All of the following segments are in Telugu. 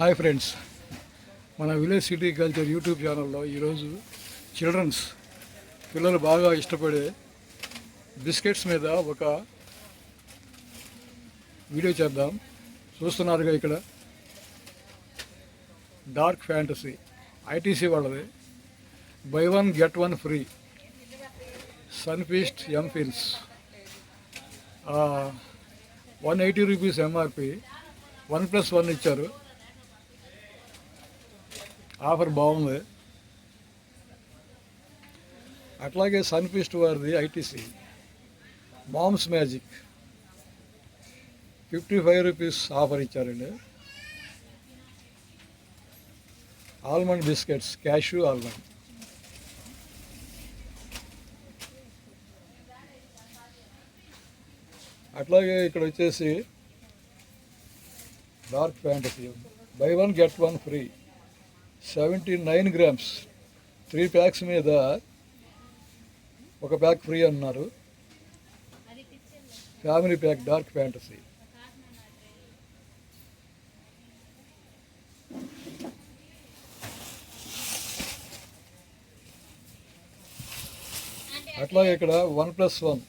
హాయ్ ఫ్రెండ్స్ మన విలేజ్ సిటీ కల్చర్ యూట్యూబ్ ఛానల్లో ఈరోజు చిల్డ్రన్స్ పిల్లలు బాగా ఇష్టపడే బిస్కెట్స్ మీద ఒక వీడియో చేద్దాం. చూస్తున్నారుగా ఇక్కడ? డార్క్ ఫ్యాంటసీ ఐటీసీ వాళ్ళది. Buy one get one free Sunfeast ఎంఫిల్స్ one eighty rupees MRP one plus one ఇచ్చారు. ఆఫర్ బాగుంది. అట్లాగే సన్ఫీస్ట్ వారిది ITC. Mom's magic. Fifty five rupees offer ఇచ్చారండి. Almond biscuits cashew almond. అట్లాగే ఇక్కడ వచ్చేసి dark fantasy. Buy one get one free. Seventy nine grams. Three packs మీద ఒక ప్యాక్ ఫ్రీ అన్నారు. Family pack dark fantasy. అట్లాగే ఇక్కడ one plus one.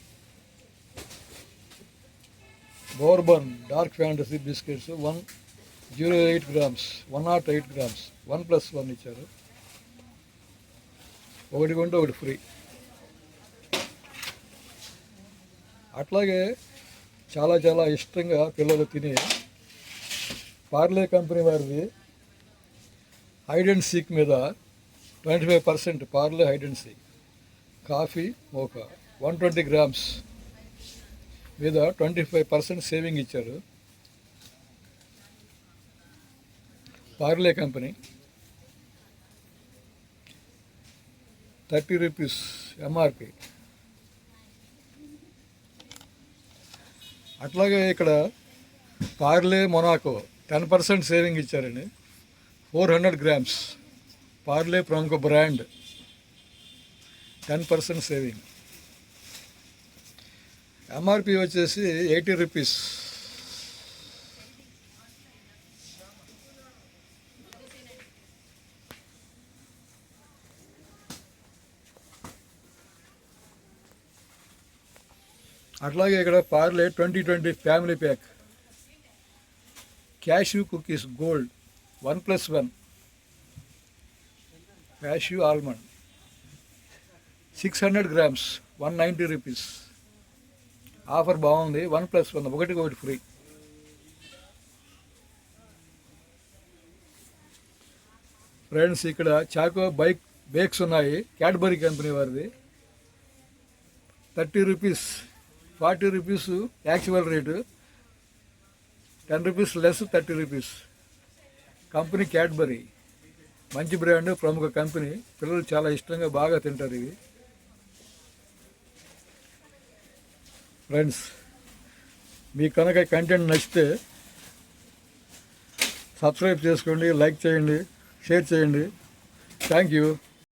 Bourbon dark fantasy biscuits one zero eight grams one naught eight grams one plus one ఇచ్చారు. ఒకటి కొంటే ఒకటి ఫ్రీ. అట్లాగే చాలా చాలా ఇష్టంగా పిల్లలు తినే పార్లే కంపెనీ వారిది హైడ్ అండ్ సీక్ మీద twenty five percent Parle hide and seek. Coffee mocha one twenty grams మీద ట్వంటీ ఫైవ్ పర్సెంట్ సేవింగ్ ఇచ్చారు. Parle company. Thirty rupees MRP అట్లాగే ఇక్కడ Parle Monaco ten percent saving ఇచ్చారండి. Four hundred grams. పార్లే ప్రముఖ brand. Ten percent saving. MRP వచ్చేసి ఎయిటీ రూపీస్. అట్లాగే ఇక్కడ Parle twenty twenty family pack. Cashew cookies gold one plus one. Cashew almond. Six hundred grams one ninety rupees. Offer బాగుంది వన్ ప్లస్ వన్ ఒకటికి ఒకటి ఫ్రీ. ఫ్రెండ్స్ ఇక్కడ చాకో బైక్ బేక్స్ ఉన్నాయి క్యాడ్బరీ కంపెనీ వారిది. Thirty rupees. Forty rupees actual rate. Ten rupees less thirty rupees. Company Cadbury. మంచి బ్రాండ్ ప్రముఖ కంపెనీ. పిల్లలు చాలా ఇష్టంగా బాగా తింటారు ఇవి. ఫ్రెండ్స్ మీ కనుక కంటెంట్ నచ్చితే సబ్స్క్రైబ్ చేసుకోండి లైక్ చేయండి షేర్ చేయండి. Thank you.